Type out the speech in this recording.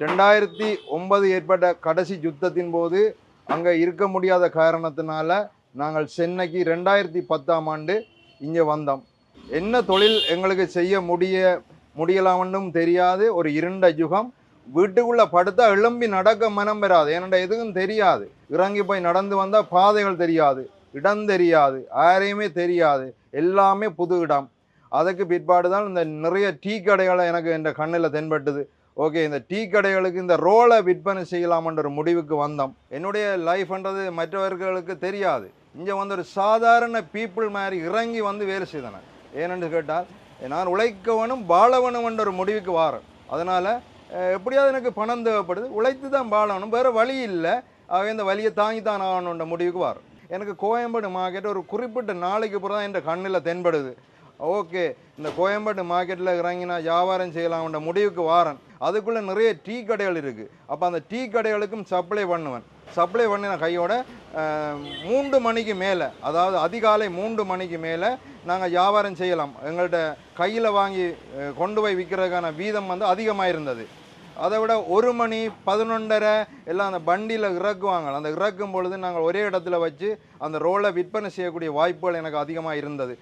ரெண்டாயிரத்தி ஒன்பது ஏற்பட்ட கடைசி யுத்தத்தின் போது அங்கே இருக்க முடியாத காரணத்தினால நாங்கள் சென்னைக்கு ரெண்டாயிரத்தி பத்தாம் ஆண்டு இங்கே வந்தோம். என்ன தொழில் எங்களுக்கு செய்ய முடிய முடியலாமன்னும் தெரியாது. ஒரு இருண்ட யுகம். வீட்டுக்குள்ளே படுத்தா எழும்பி நடக்க மனம் பெறாது. ஏனென்ற எதுவும் தெரியாது. இறங்கி போய் நடந்து வந்தால் பாதைகள் தெரியாது. இடம் தெரியாது. யாரையுமே தெரியாது. எல்லாமே புது இடம். அதுக்கு பிற்பாடு தான் இந்த நிறைய டீ கடைகளை எனக்கு என் கண்ணில் தென்பட்டது. ஓகே இந்த டீ கடைகளுக்கு இந்த ரோலை விற்பனை செய்யலாம்ன்ற ஒரு முடிவுக்கு வந்தோம். என்னுடைய லைஃப்ன்றது மற்றவர்களுக்கு தெரியாது. இங்கே வந்து ஒரு சாதாரண பீப்புள் மாதிரி இறங்கி வந்து வேலை செய்தன ஏனென்று கேட்டால் நான் உழைக்கவனும் வாழவனும் என்ற ஒரு முடிவுக்கு வாரேன். அதனால் எப்படியாவது எனக்கு பணம் தேவைப்படுது. உழைத்து தான் வாழணும். வேறு வழி இல்லை. ஆகவே இந்த வழியை தாங்கி தான் ஆகணுன்ற முடிவுக்கு வாரேன். எனக்கு கோயம்பேடு மார்க்கெட் ஒரு குறிப்பிட்ட நாளைக்கு பிறகு தான் என் கண்ணில் தென்படுது. ஓகே இந்த கோயம்பேடு மார்க்கெட்டில் இறங்கி நான் வியாபாரம் செய்யலாம்ன்ற முடிவுக்கு வாரன். அதுக்குள்ளே நிறைய டீ கடைகள் இருக்குது அப்போ அந்த டீ கடைகளுக்கும் சப்ளை பண்ணுவேன். சப்ளை பண்ணின கையோட மூன்று மணிக்கு மேலே அதாவது அதிகாலை மூன்று மணிக்கு மேலே நாங்கள் வியாபாரம் செய்யலாம். எங்கள்கிட்ட கையில் வாங்கி கொண்டு போய் விற்கிறதுக்கான வீதம் வந்து அதிகமாக இருந்தது. அதை விட ஒரு மணி பதினொன்றரை எல்லாம் அந்த வண்டியில் இறக்குவாங்க. அந்த இறக்கும் பொழுது நாங்கள் ஒரே இடத்துல வச்சு அந்த ரோலை விற்பனை செய்யக்கூடிய வாய்ப்புகள் எனக்கு அதிகமாக இருந்தது.